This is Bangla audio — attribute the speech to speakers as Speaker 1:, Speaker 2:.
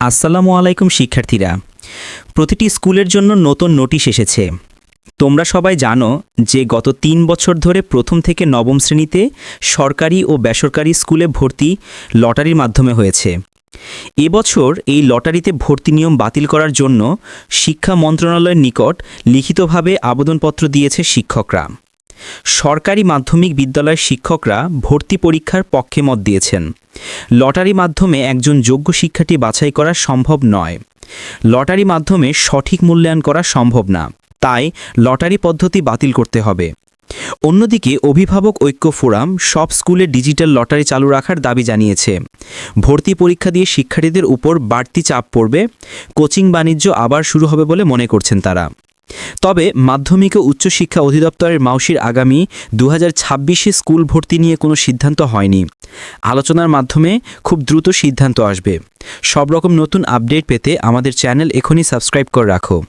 Speaker 1: আসসালামু আলাইকুম, শিক্ষার্থীরা। প্রতিটি স্কুলের জন্য নতুন নোটিশ এসেছে। তোমরা সবাই জানো যে গত তিন বছর ধরে প্রথম থেকে নবম শ্রেণীতে সরকারি ও বেসরকারি স্কুলে ভর্তি লটারির মাধ্যমে হয়েছে। এবছর এই লটারিতে ভর্তি নিয়ম বাতিল করার জন্য শিক্ষা মন্ত্রণালয়ের নিকট লিখিতভাবে আবেদনপত্র দিয়েছে শিক্ষকরা। সরকারি মাধ্যমিক বিদ্যালয়ের শিক্ষকরা ভর্তি পরীক্ষার পক্ষে মত দিয়েছেন। লটারি মাধ্যমে একজন যোগ্য শিক্ষার্থী বাছাই করা সম্ভব নয়। লটারি মাধ্যমে সঠিক মূল্যায়ন করা সম্ভব না। তাই লটারি পদ্ধতি বাতিল করতে হবে। অন্যদিকে অভিভাবক ঐক্য ফোরাম সব স্কুলে ডিজিটাল লটারি চালু রাখার দাবি জানিয়েছে। ভর্তি পরীক্ষা দিয়ে শিক্ষার্থীদের উপর বাড়তি চাপ পড়বে। কোচিং বাণিজ্য আবার শুরু হবে বলে মনে করছেন তারা। তবে মাধ্যমিক ও উচ্চশিক্ষা অধিদপ্তরের মাউসির আগামী দু হাজার স্কুল ভর্তি নিয়ে কোনো সিদ্ধান্ত হয়নি। আলোচনার মাধ্যমে খুব দ্রুত সিদ্ধান্ত আসবে। সব রকম নতুন আপডেট পেতে আমাদের চ্যানেল এখনই সাবস্ক্রাইব করে রাখো।